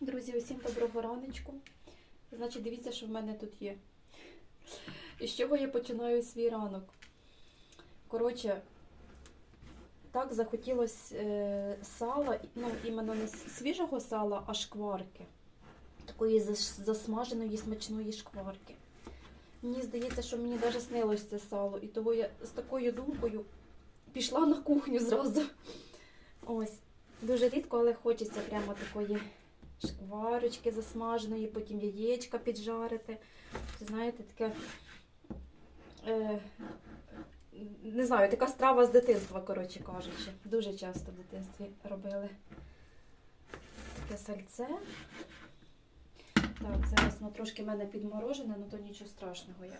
Друзі, усім доброго раночку. Значить, дивіться, що в мене тут є. І з чого я починаю свій ранок? Коротше, так захотілося е, сала, ну, іменно не свіжого сала, а шкварки. Такої засмаженої смачної шкварки. Мені здається, що мені навіть снилось це сало. І того я з такою думкою пішла на кухню зразу. Ось. Дуже рідко, але хочеться прямо такої шкварочки засмаженої, потім яєчка піджарити. Знаєте, таке. Е, не знаю, така страва з дитинства, коротше кажучи. Дуже часто в дитинстві робили таке сальце. Так, зараз воно трошки в мене підморожене, ну то нічого страшного. Я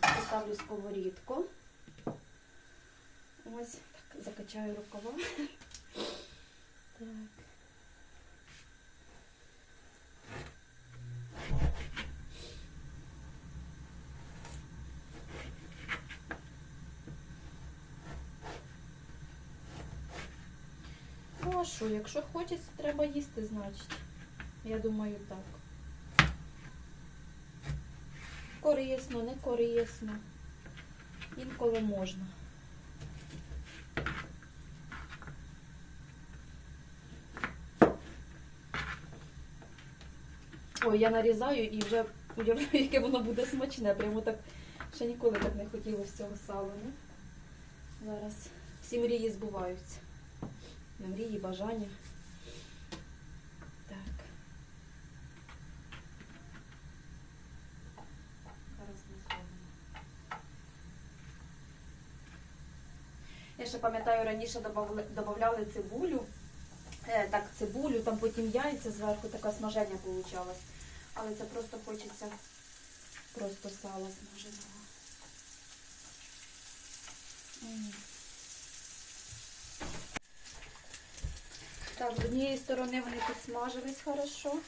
поставлю сковорідку. Ось, так, закачаю рукава. Так. А що, якщо хочеться, треба їсти, значить. Я думаю, так. Корисно, не корисно. Інколи можна. Ой, я нарізаю і вже уявляю, яке воно буде смачне. Прямо так ще ніколи так не хотілося цього сала. Ну? Зараз всі мрії збуваються. Не мрії, бажання. Так. Я ще пам'ятаю, раніше додавали цибулю. Е, так, цибулю, там потім яйця зверху, таке смаження вийшло. Але це просто хочеться просто сала смаженого. Так, з однієї сторони вони підсмажились хорошо.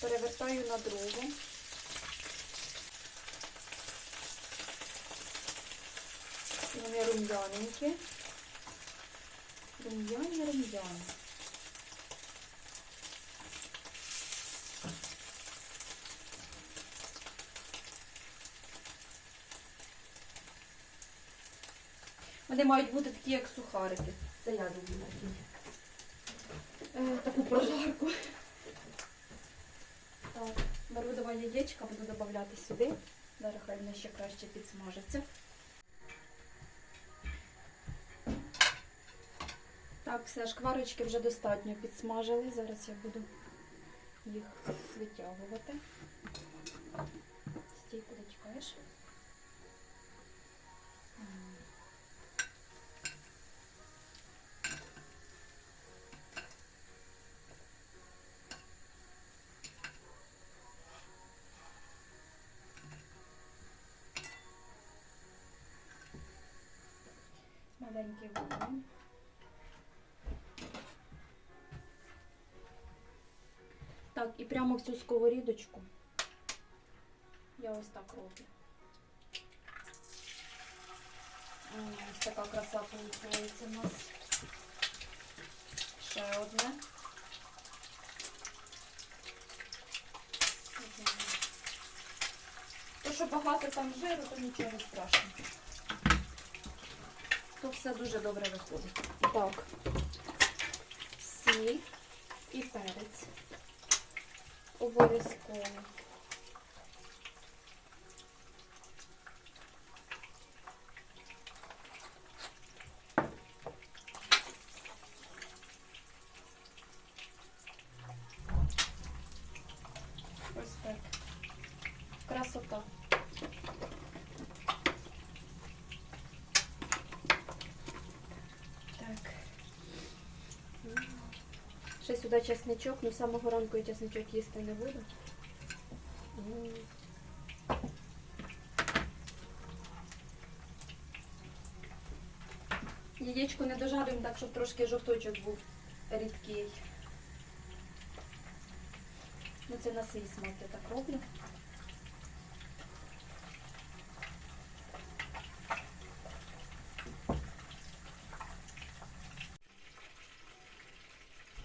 Перевертаю на другу. Вони рум'яненькі. Рум'яні, рум'яні. Вони мають бути такі, як сухарики. Це я люблю такі. Е, таку прожарку. Так, беру давай яєчка, буду додавати сюди. Зараз хай вони ще краще підсмажаться. Так, все, шкварочки вже достатньо підсмажили. Зараз я буду їх витягувати. Маленький вогонь. Так, і прямо в цю сковорідочку я ось так роблю. Ось така краса виходить у нас. Ще одне. Одне. То, що багато там жиру, то нічого не страшного. То все дуже добре виходить. Так. Сіль і перець. Обов'язково. Ось так. Красота. Так. Ще сюди чесничок, ну з самого ранку я чесничок їсти не буду. Яєчко не дожарюємо так, щоб трошки жовточок був рідкий. Ну це на свій смак я так роблю.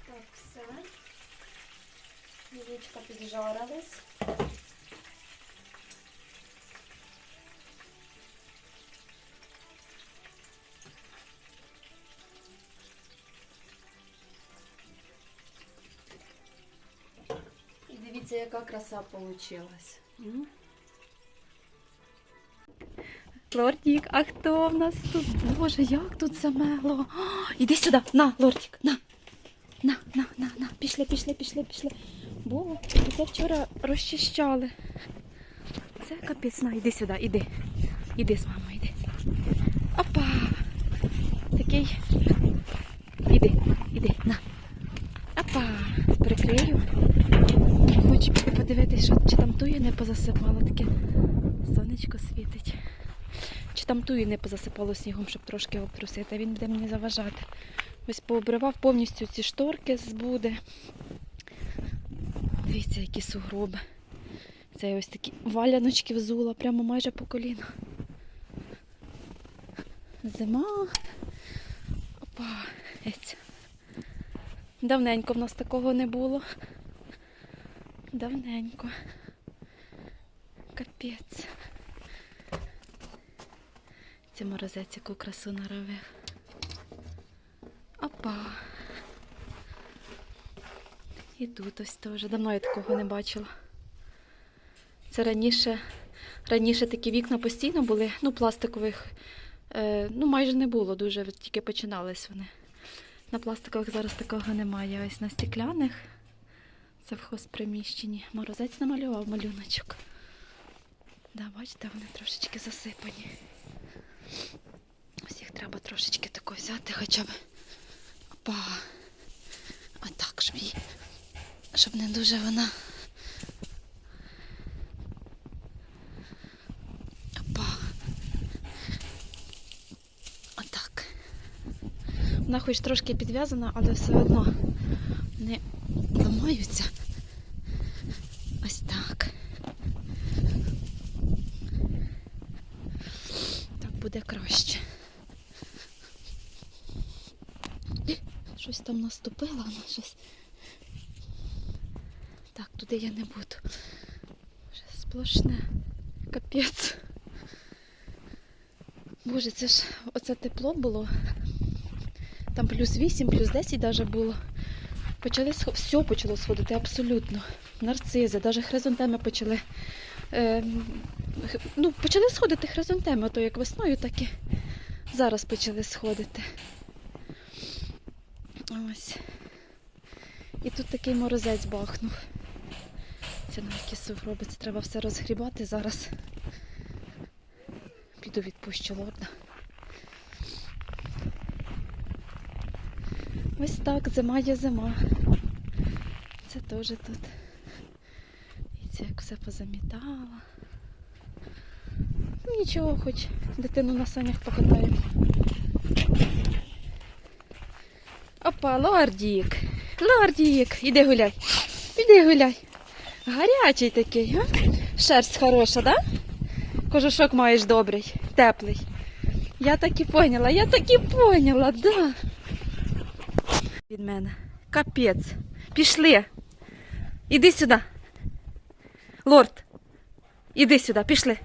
Так, все. Яєчка піджарились. І дивіться, яка краса получилась. Лортик, а хто в нас тут? Боже, як тут замело. Іди сюди, на, Лортик, на. На, на, на, на. Пішли, пішли, пішли, пішли. Бо це вчора розчищали. Це капець, на, іди сюди, іди. Іди з мамою, іди. Опа! Такий. Іди, іди, на. Опа! Перекрию. Хочу піти подивитися, що чи там тую не позасипало таке. Сонечко світить. Чи там тую не позасипало снігом, щоб трошки обтрусити, він буде мені заважати. Ось пообривав повністю ці шторки з буди. Дивіться, які сугроби. Це ось такі валяночки взула прямо майже по коліна. Зима. Опа. Давненько в нас такого не було. Давненько. Капець. Це морозець яку красу наробив. Опа. І тут ось теж. Давно я такого не бачила. Це раніше, раніше такі вікна постійно були, ну, пластикових, е, ну, майже не було, дуже тільки починались вони. На пластикових зараз такого немає. Ось на стекляних. Це в хозприміщенні. Морозець намалював малюночок. Да, бачите, вони трошечки засипані. Ось треба трошечки тако взяти, хоча б. Опа. Отак, щоб її. Щоб не дуже вона. Опа. Отак. Вона хоч трошки підв'язана, але все одно не ламаються. Ось так. Так буде краще. Щось там наступило, воно щось. Так, туди я не буду. Вже сплошне. Капець. Боже, це ж оце тепло було. Там плюс 8, плюс 10 навіть було. Почали все почало сходити абсолютно. Нарцизи, навіть хризантеми почали. Е, ну, почали сходити хризантеми, то як весною, так і зараз почали сходити. Ось. І тут такий морозець бахнув. Це на які сугроби. Це треба все розгрібати зараз. Піду відпущу лорда. Ось так, зима є зима. Це теж тут. І це як все позамітала. Ну, Нічого, хоч дитину на санях покатаємо. Опа, лордік. Лордік, іди гуляй. Іди гуляй. Гарячий такий, а? Шерсть хороша, да? Кожушок маєш добрий, теплий. Я так і поняла, я так і поняла, да. Від мене. Капець. Пішли. Іди сюди. Лорд. Іди сюди, пішли.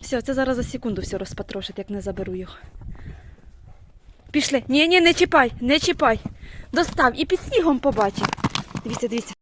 Все, це зараз за секунду все розпатрошить, як не заберу його. Пішли. Ні, ні, не чіпай, не чіпай. Достав і під снігом побачив. Дивіться, дивіться.